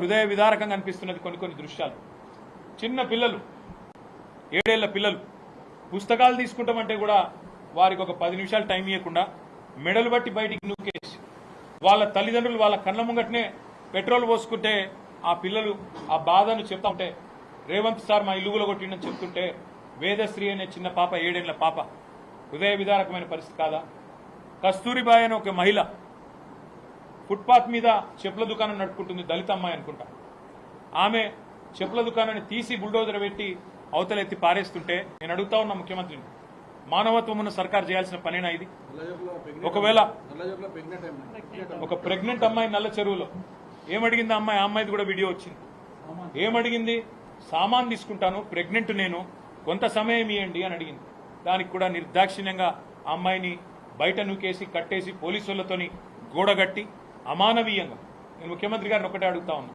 హృదయ విదారకంగా అనిపిస్తున్నది కొన్ని కొన్ని దృశ్యాలు. చిన్న పిల్లలు ఏడేళ్ళ పిల్లలు పుస్తకాలు తీసుకుంటామంటే కూడా వారికి ఒక పది నిమిషాలు టైం ఇవ్వకుండా మెడలు బట్టి బయటికి నూకేసి వాళ్ళ తల్లిదండ్రులు వాళ్ళ కళ్ళ ముంగటనే పెట్రోల్ పోసుకుంటే ఆ పిల్లలు ఆ బాధను చెప్తా ఉంటే రేవంత్ సార్ మా ఇల్లుగులో కొట్టిండని చెప్తుంటే వేదశ్రీ అనే చిన్న పాప ఏడేళ్ళ పాప హృదయ విదారకమైన పరిస్థితి కాదా? కస్తూరిబాయ్ అనే ఒక మహిళ ఫుట్పాత్ మీద చెప్పుల దుకాణం నడుపుకుంటుంది దళిత అమ్మాయి అనుకుంటా. ఆమె చెప్పుల దుకాణాన్ని తీసి బుల్డోజర్ పెట్టి అవతలెత్తి పారేస్తుంటే నేను అడుగుతా ఉన్నా ముఖ్యమంత్రిని మానవత్వం ఉన్న సర్కార్ చేయాల్సిన పనేనా ఇది? ఒకవేళ ఒక ప్రెగ్నెంట్ అమ్మాయి నల్ల చెరువులో ఏమడిగింది అమ్మాయి? ఆ అమ్మాయిది కూడా వీడియో వచ్చింది. ఏమడిగింది? సామాన్ తీసుకుంటాను ప్రెగ్నెంట్ నేను కొంత సమయం ఇవ్వండి అని అడిగింది. దానికి కూడా నిర్దాక్షిణ్యంగా ఆ అమ్మాయిని బయట నూకేసి కట్టేసి పోలీసులతోని గోడగట్టి అమానవీయంగా. నేను ముఖ్యమంత్రి గారిని ఒకటే అడుగుతా ఉన్నా.